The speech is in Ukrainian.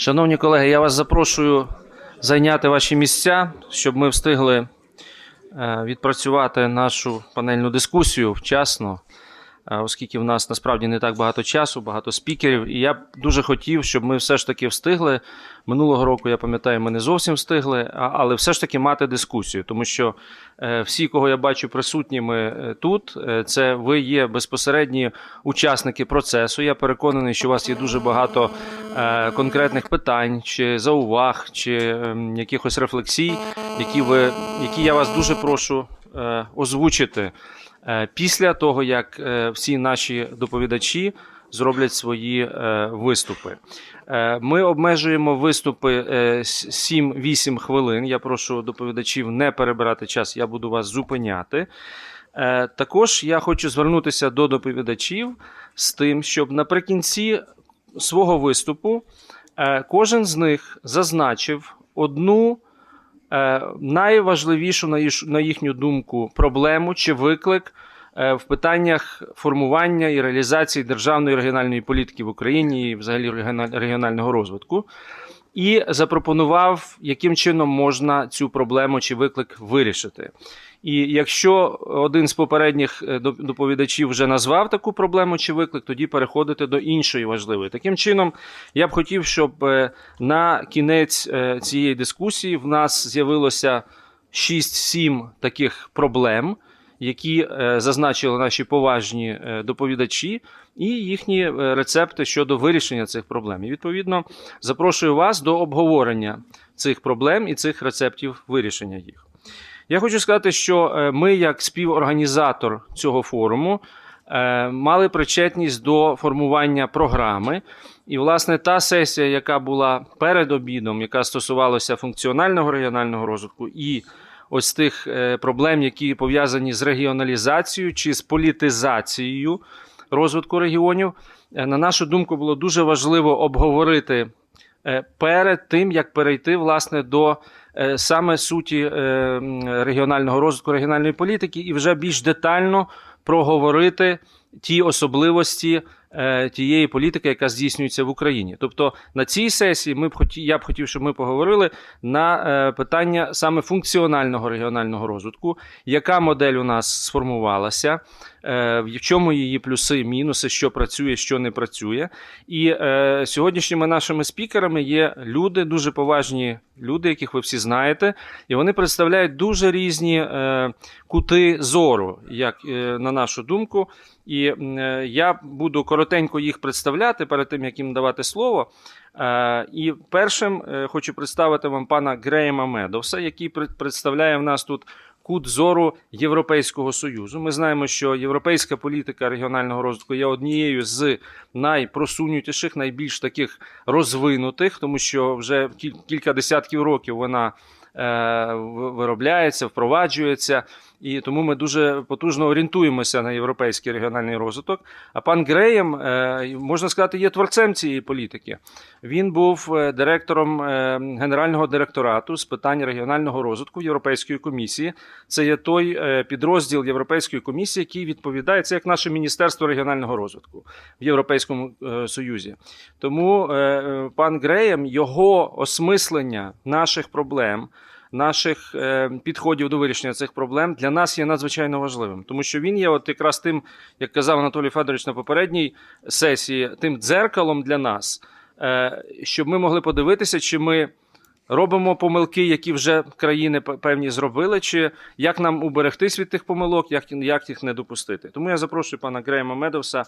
Шановні колеги, я вас запрошую зайняти ваші місця, щоб ми встигли е, відпрацювати нашу панельну дискусію вчасно, оскільки в нас насправді не так багато часу, багато спікерів. І я б дуже хотів, щоб ми все ж таки встигли. Минулого року, я пам'ятаю, ми не зовсім встигли, але все ж таки мати дискусію, тому що е, всі, кого я бачу присутніми е, тут, е, це ви є безпосередні учасники процесу. Я переконаний, що у вас є дуже багато конкретних питань, чи зауваг, чи ем, якихось рефлексій, які ви, які я вас дуже прошу озвучити е, після того, як е, всі наші доповідачі зроблять свої е, виступи. Е, Ми обмежуємо виступи е, 7-8 хвилин. Я прошу доповідачів не перебирати час, я буду вас зупиняти. Е, Також я хочу звернутися до доповідачів з тим, щоб наприкінці свого виступу е, кожен з них зазначив одну е, найважливішу, на їш- на їхню думку, проблему чи виклик е, в питаннях формування і реалізації державної регіональної політики в Україні і взагалі регіонального розвитку. І запропонував, яким чином можна цю проблему чи виклик вирішити. І якщо один з попередніх е, доповідачів вже назвав таку проблему чи виклик, тоді переходити до іншої важливої. Таким чином, я б хотів, щоб е, на кінець е, цієї дискусії в нас з'явилося 6-7 таких проблем, які е, зазначили наші поважні е, доповідачі, і їхні е, рецепти щодо вирішення цих проблем. І відповідно запрошую вас до обговорення цих проблем і цих рецептів вирішення їх. Я хочу сказати, що ми, як співорганізатор цього форуму, мали причетність до формування програми. І, власне, та сесія, яка була перед обідом, яка стосувалася функціонального регіонального розвитку і ось тих е, проблем, які пов'язані з регіоналізацією чи з політизацією розвитку регіонів, е, на нашу думку, було дуже важливо обговорити е, перед тим, як перейти власне до саме суті регіонального розвитку, регіональної політики, і вже більш детально проговорити ті особливості е, тієї політики, яка здійснюється в Україні. Тобто на цій сесії ми б хоті, я б хотів, щоб ми поговорили на е, питання саме функціонального регіонального розвитку, яка модель у нас сформувалася, е, в чому її плюси, мінуси, що працює, що не працює. І сьогоднішніми нашими спікерами є люди, дуже поважні люди, яких ви всі знаєте, і вони представляють дуже різні кути зору, як на нашу думку. І е, я буду коротенько їх представляти перед тим, як їм давати слово. Е, І першим е, хочу представити вам пана Греєма Медовса, який представляє в нас тут кут зору Європейського Союзу. Ми знаємо, що європейська політика регіонального розвитку є однією з найпросунутіших, найбільш таких розвинутих, тому що вже кіль- кілька десятків років вона виробляється, впроваджується. І тому ми дуже потужно орієнтуємося на європейський регіональний розвиток. А пан Греєм, е, можна сказати, є творцем цієї політики. Він був е, директором е, генерального директорату з питань регіонального розвитку Європейської комісії. Це є той е, підрозділ Європейської комісії, який відповідає це як наше міністерство регіонального розвитку в Європейському е, Союзі. Тому е, е, пан Греєм, його осмислення наших проблем. Наших е, підходів до вирішення цих проблем для нас є надзвичайно важливим, тому що він є, от якраз тим, як казав Анатолій Федорович на попередній сесії, тим дзеркалом для нас, е, щоб ми могли подивитися, чи ми робимо помилки, які вже країни певні зробили, чи як нам уберегтись від тих помилок, як, як їх не допустити. Тому я запрошую пана Греєма Медовса